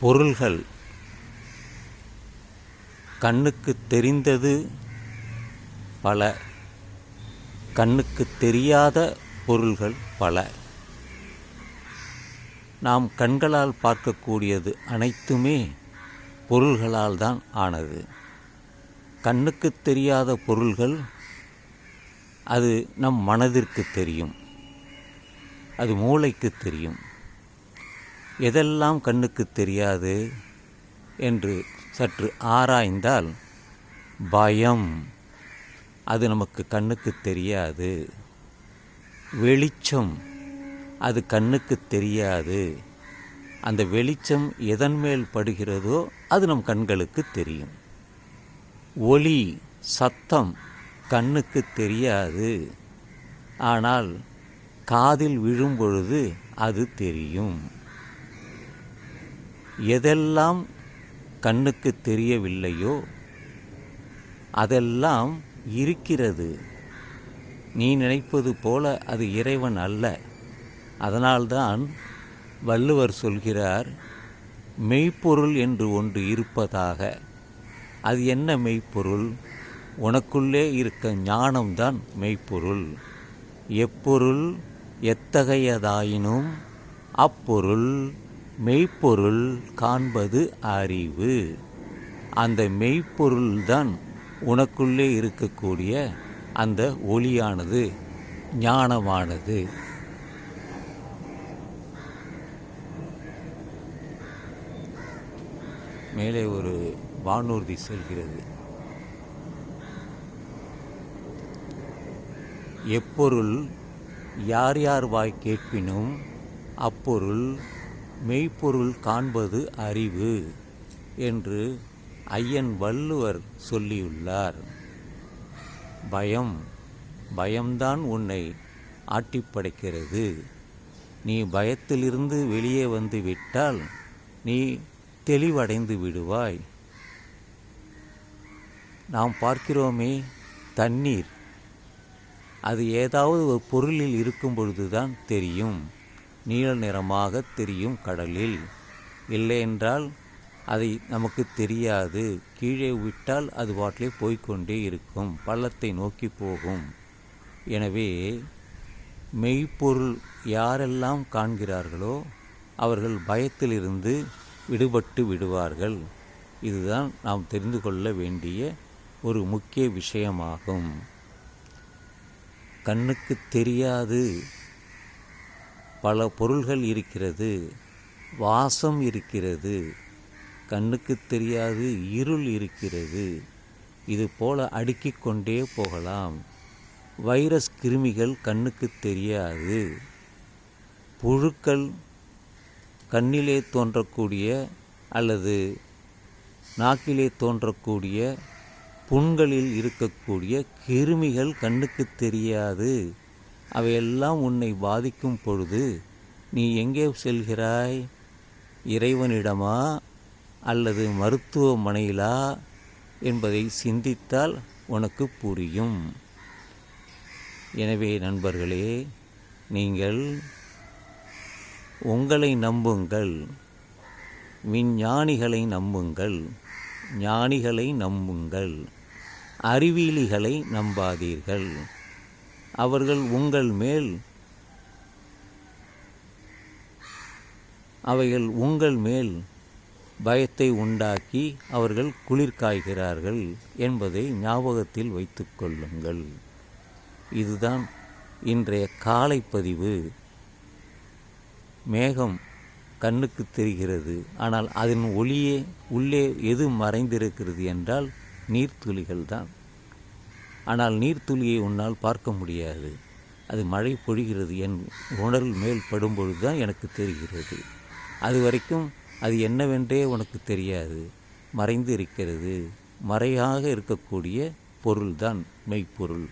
பொருள்கள் கண்ணுக்கு தெரிந்தது பல கண்ணுக்கு தெரியாத பொருள்கள் பல. நாம் கண்களால் பார்க்கக்கூடியது அனைத்துமே பொருள்களால் தான் ஆனது. கண்ணுக்கு தெரியாத பொருள்கள் அது நம் மனதிற்கு தெரியும். அது மூளைக்கு தெரியும். எதெல்லாம் கண்ணுக்கு தெரியாது என்று சற்று ஆராய்ந்தால் பயம். அது நமக்கு கண்ணுக்கு தெரியாது. வெளிச்சம் அது கண்ணுக்கு தெரியாது. அந்த வெளிச்சம் எதன் மேல் படுகிறதோ அது நம் கண்களுக்கு தெரியும். ஒளி சத்தம் கண்ணுக்கு தெரியாது. ஆனால் காதில் விழும் பொழுது அது தெரியும். எதெல்லாம் கண்ணுக்கு தெரியவில்லையோ அதெல்லாம் இருக்கிறது. நீ நினைப்பது போல அது இறைவன் அல்ல. அதனால்தான் வள்ளுவர் சொல்கிறார் மெய்ப்பொருள் என்று ஒன்று இருப்பதாக. அது என்ன மெய்ப்பொருள்? உனக்குள்ளே இருக்க ஞானம்தான் மெய்ப்பொருள். எப்பொருள் எத்தகையதாயினும் அப்பொருள். மெய்ப்பொருள் காண்பது அறிவு. அந்த மெய்ப்பொருள்தான் உனக்குள்ளே இருக்கக்கூடிய அந்த ஒளியானது ஞானமானது. மேலே ஒரு வானூர்தி செல்கிறது. எப்பொருள் யார் யார் வாய் கேட்பினும் அப்பொருள் மெய்ப்பொருள் காண்பது அறிவு என்று ஐயன் வள்ளுவர் சொல்லியுள்ளார். பயம் பயம்தான் உன்னை ஆட்டிப்படைக்கிறது நீ பயத்திலிருந்து வெளியே வந்து விட்டால் நீ தெளிவடைந்து விடுவாய். நாம் பார்க்கிறோமே தண்ணீர். அது ஏதாவது ஒரு பொருளில் இருக்கும் பொழுதுதான் தெரியும். நீல நிறமாக தெரியும் கடலில். இல்லை என்றால் அதை நமக்கு தெரியாது. கீழே விட்டால் அது பாட்டிலே போய்க்கொண்டே இருக்கும். பள்ளத்தை நோக்கி போகும். எனவே மெய்ப்பொருள் யாரெல்லாம் காண்கிறார்களோ அவர்கள் பயத்திலிருந்து விடுபட்டு விடுவார்கள். இதுதான் நாம் தெரிந்து கொள்ள வேண்டிய ஒரு முக்கிய விஷயமாகும். கண்ணுக்கு தெரியாது. பல பொருள்கள் இருக்கிறது வாசம் இருக்கிறது கண்ணுக்கு தெரியாது இருள் இருக்கிறது. இது போல அடுக்கிக் கொண்டே போகலாம். வைரஸ் கிருமிகள் கண்ணுக்கு தெரியாது. புழுக்கள் கண்ணிலே தோன்றக்கூடிய அல்லது நாக்கிலே தோன்றக்கூடிய புண்களில் இருக்கக்கூடிய கிருமிகள் கண்ணுக்கு தெரியாது. அவையெல்லாம் உன்னை பாதிக்கும் பொழுது நீ எங்கே செல்கிறாய்? இறைவனிடமா அல்லது மருத்துவமனையிலா? என்பதை சிந்தித்தால் உனக்கு புரியும். எனவே நண்பர்களே நீங்கள் உங்களை நம்புங்கள். விஞ்ஞானிகளை நம்புங்கள். ஞானிகளை நம்புங்கள். அறிவியலிகளை நம்பாதீர்கள். அவர்கள் உங்கள் மேல் அவைகள் உங்கள் மேல் பயத்தை உண்டாக்கி அவர்கள் குளிர் காய்கிறார்கள் என்பதை ஞாபகத்தில் வைத்து கொள்ளுங்கள். இதுதான் இன்றைய காலை பதிவு. மேகம் கண்ணுக்கு தெரிகிறது. ஆனால் அதன் ஒளியே உள்ளே எது மறைந்திருக்கிறது என்றால் நீர்த்துளிகள் தான் ஆனால் நீர்த்துளியை உன்னால் பார்க்க முடியாது. அது மழை பொழிகிறது. என் உணர்வு மேல் படும்பொழுது தான் எனக்கு தெரிகிறது. அது வரைக்கும் அது என்னவென்றே உனக்கு தெரியாது. மறைந்து இருக்கிறது. மறையாக இருக்கக்கூடிய பொருள்தான் மெய்ப்பொருள்.